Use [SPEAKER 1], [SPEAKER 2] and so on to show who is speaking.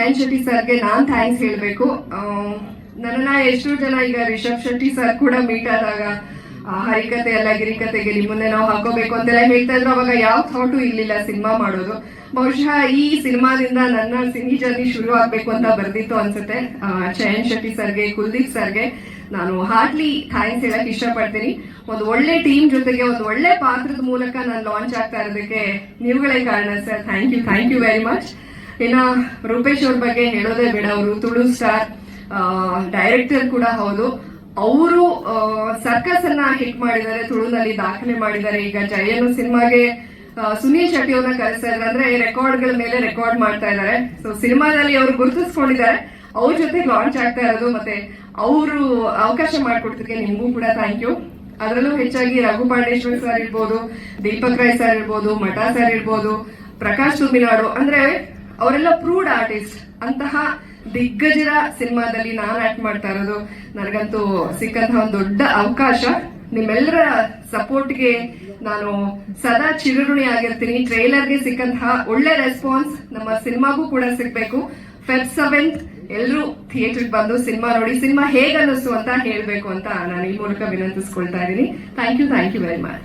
[SPEAKER 1] ಜಯಂತ್ ಶೆಟ್ಟಿ ಸರ್ಗೆ ನಾನ್ ಥ್ಯಾಂಕ್ಸ್ ಹೇಳ್ಬೇಕು. ನನ್ನ ಎಷ್ಟೋ ಜನ ಈಗ ರಿಷಬ್ ಶೆಟ್ಟಿ ಸರ್ ಕೂಡ ಮೀಟ್ ಆದಾಗ ಹರಿಕತೆ ಎಲ್ಲ ಗಿರಿಕತೆಗೆ ನಿಮ್ಮನ್ನೇ ನಾವು ಹಾಕೋಬೇಕು ಅಂತೆಲ್ಲ ಹೇಳ್ತಾ ಇದ್ರು. ಅವಾಗ ಯಾವ ಥಾಟು ಇರ್ಲಿಲ್ಲ ಸಿನಿಮಾ ಮಾಡೋದು. ಬಹುಶಃ ಈ ಸಿನಿಮಾದಿಂದ ನನ್ನ ಸಿನಿ ಜರ್ನಿ ಶುರು ಆಗ್ಬೇಕು ಅಂತ ಬರ್ದಿತ್ತು ಅನ್ಸುತ್ತೆ. ಚಯನ್ ಜಯಂತ್ ಶೆಟ್ಟಿ ಸರ್ಗೆ, ಕುಲ್ದೀಪ್ ಸರ್ಗೆ ನಾನು ಹಾರ್ಡ್ಲಿ ಥ್ಯಾಂಕ್ಸ್ ಹೇಳಕ್ ಇಷ್ಟಪಡ್ತೀನಿ. ಒಂದು ಒಳ್ಳೆ ಟೀಮ್ ಜೊತೆಗೆ ಒಂದು ಒಳ್ಳೆ ಪಾತ್ರದ ಮೂಲಕ ನಾನು ಲಾಂಚ್ ಆಗ್ತಾ ಇರೋದಕ್ಕೆ ನೀವುಗಳೇ ಕಾರಣ sir. Thank you thank you very much ಇನ್ನ ರೂಪೇಶ್ ಅವ್ರ ಬಗ್ಗೆ ಹೇಳೋದೇ ಬೇಡ. ಅವರು ತುಳು ಸ್ಟಾರ್ ಡೈರೆಕ್ಟರ್ ಕೂಡ ಹೌದು. ಅವರು ಸರ್ಕಸ್ ಅನ್ನ ಹಿಟ್ ಮಾಡಿದ್ದಾರೆ, ತುಳುನಲ್ಲಿ ದಾಖಲೆ ಮಾಡಿದ್ದಾರೆ. ಈಗ ಜಯನು ಸಿನಿಮಾಗೆ ಸುನೀಲ್ ಶೆಟ್ಟಿ ಅವ್ರನ್ನ ಕರೆಸ್ತಾ ಇದ್ದಾರೆ. ಅಂದ್ರೆ ರೆಕಾರ್ಡ್ಗಳ ಮೇಲೆ ರೆಕಾರ್ಡ್ ಮಾಡ್ತಾ ಇದ್ದಾರೆ. ಸೊ ಸಿನಿಮಾದಲ್ಲಿ ಅವರು ಗುರುತಿಸ್ಕೊಂಡಿದ್ದಾರೆ. ಅವ್ರ ಜೊತೆ ಲಾಂಚ್ ಆಗ್ತಾ ಇರೋದು. ಮತ್ತೆ ಅವರು ಅವಕಾಶ ಮಾಡಿಕೊಡ್ತಿದ್ದೆ ನಿಮಗೂ ಕೂಡ ಥ್ಯಾಂಕ್ ಯು ಅದರಲ್ಲೂ ಹೆಚ್ಚಾಗಿ ರಘು ಪಾಂಡೇಶ್ವರ್ ಸರ್ ಇರ್ಬೋದು, ದೀಪಕ್ ರಾಯ್ ಸರ್ ಇರ್ಬೋದು, ಮಠ ಸರ್ ಇರ್ಬೋದು, ಪ್ರಕಾಶ್ ತುಮಿನಾಡು. ಅಂದ್ರೆ ಅವರೆಲ್ಲ ಪ್ರೂಡ್ ಆರ್ಟಿಸ್ಟ್. ಅಂತಹ ದಿಗ್ಗಜರ ಸಿನಿಮಾದಲ್ಲಿ ನಾನು ಆಕ್ಟ್ ಮಾಡ್ತಾ ಇರೋದು ನನಗಂತೂ ಸಿಕ್ಕಂತಹ ಒಂದು ದೊಡ್ಡ ಅವಕಾಶ. ನಿಮ್ಮೆಲ್ಲರ ಸಪೋರ್ಟ್ಗೆ ನಾನು ಸದಾ ಚಿರಋಣಿ ಆಗಿರ್ತೀನಿ. ಟ್ರೈಲರ್ಗೆ ಸಿಕ್ಕಂತಹ ಒಳ್ಳೆ ರೆಸ್ಪಾನ್ಸ್ ನಮ್ಮ ಸಿನಿಮಾಗೂ ಕೂಡ ಸಿಗಬೇಕು. ಫೆಬ್ ಸೆವೆಂತ್ ಎಲ್ಲರೂ ಥಿಯೇಟರ್ಗೆ ಬಂದು ಸಿನಿಮಾ ನೋಡಿ, ಸಿನಿಮಾ ಹೇಗೆ ಅಂತ ಹೇಳಬೇಕು ಅಂತ ನಾನು ಈ ಮೂಲಕ ವಿನಂತಿಸ್ಕೊಳ್ತಾ ಇದ್ದೀನಿ. Thank you thank you very much